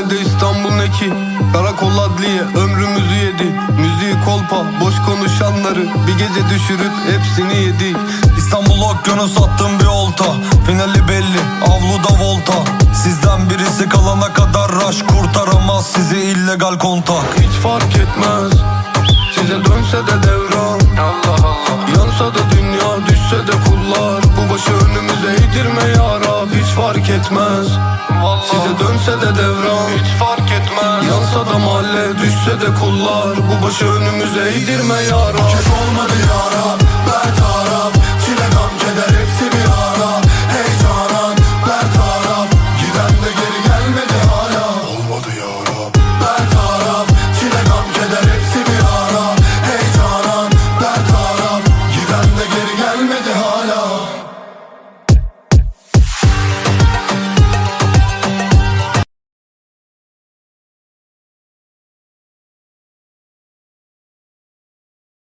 mahallede İstanbul neki Karakol adliye ömrümüzü yedi. Müziği kolpa boş konuşanları Bir gece düşürüp hepsini yedik İstanbul okyanus attım bir olta. Finali belli avluda volta. Sizden birisi kalana kadar rush Kurtaramaz sizi illegal kontak. Hiç fark etmez Size dönse de devran. Allah Allah. Yansa da dünya düşse de kullar. Bu başı önümüze eğdirme ya Rab Hiç fark etmez dönse de devran. Hiç fark etmez. Yansa da mahalle düşse de kullar. Bu başı önümüze eğdirme ya Rab olmadı ya Rab